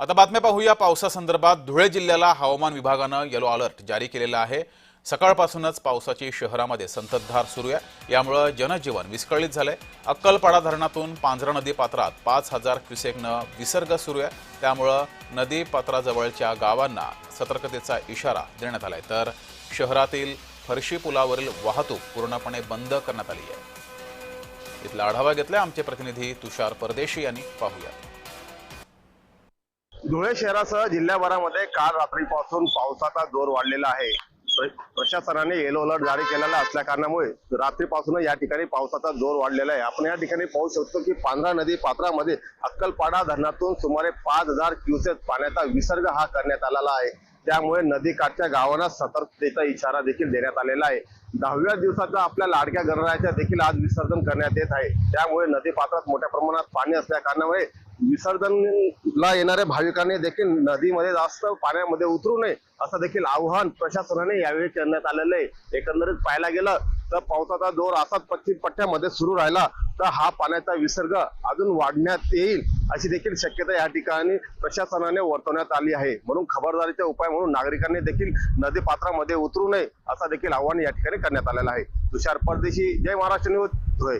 आता बातम्या पाहूया. पावसासंदर्भात धुळे जिल्ह्याला हवामान विभागानं येलो अलर्ट जारी केलेला आहे. सकाळपासूनच पावसाची शहरामध्ये संततधार सुरू आहे. यामुळं जनजीवन विस्कळीत झालंय. अक्कलपाडा धरणातून पांझरा नदी पात्रात पाच हजार क्युसेकनं विसर्ग सुरू आहे. त्यामुळं नदी पात्राजवळच्या गावांना सतर्कतेचा इशारा देण्यात आलाय. तर शहरातील फरशी पुलावरील वाहतूक पूर्णपणे बंद करण्यात आली आहे. इथला आढावा घेतलाय आमचे प्रतिनिधी तुषार परदेशी यांनी. पाहूया. धुळे शहरासह जिल्ह्याभरामध्ये काल रात्रीपासून पावसाचा जोर वाढलेला आहे. प्रशासनाने येलो अलर्ट जारी केलेला असल्या कारणामुळे रात्रीपासून या ठिकाणी पावसाचा जोर वाढलेला आहे. आपण या ठिकाणी पाहू शकतो की पांढरा नदी पात्रामध्ये अक्कलपाडा धरणातून सुमारे पाच हजार क्युसेक पाण्याचा विसर्ग हा करण्यात आलेला आहे. त्यामुळे नदीकाठच्या गावांना सतर्कतेचा इशारा देखील देण्यात आलेला आहे. दहाव्या दिवसाचा आपल्या लाडक्या गणरायाचा देखील आज विसर्जन करण्यात येत आहे. त्यामुळे नदी पात्रात मोठ्या प्रमाणात पाणी असल्या कारणामुळे विसर्जनला येणाऱ्या भाविकांनी देखील नदीमध्ये जास्त पाण्यामध्ये उतरू नये असं देखील आव्हान प्रशासनाने यावेळी करण्यात आलेलं आहे. एकंदरीत पाहायला गेलं तर पावसाचा जोर असाच पश्चिम पट्ट्यामध्ये सुरू राहिला तर हा पाण्याचा विसर्ग अजून वाढण्यात येईल अशी देखील शक्यता या ठिकाणी प्रशासनाने वर्तवण्यात आली आहे. म्हणून खबरदारीचा उपाय म्हणून नागरिकांनी देखील नदी पात्रामध्ये उतरू नये असा देखील आव्हान या ठिकाणी करण्यात आलेलं आहे. तुषार परदेशी जय महाराष्ट्र न्यूज धुळे.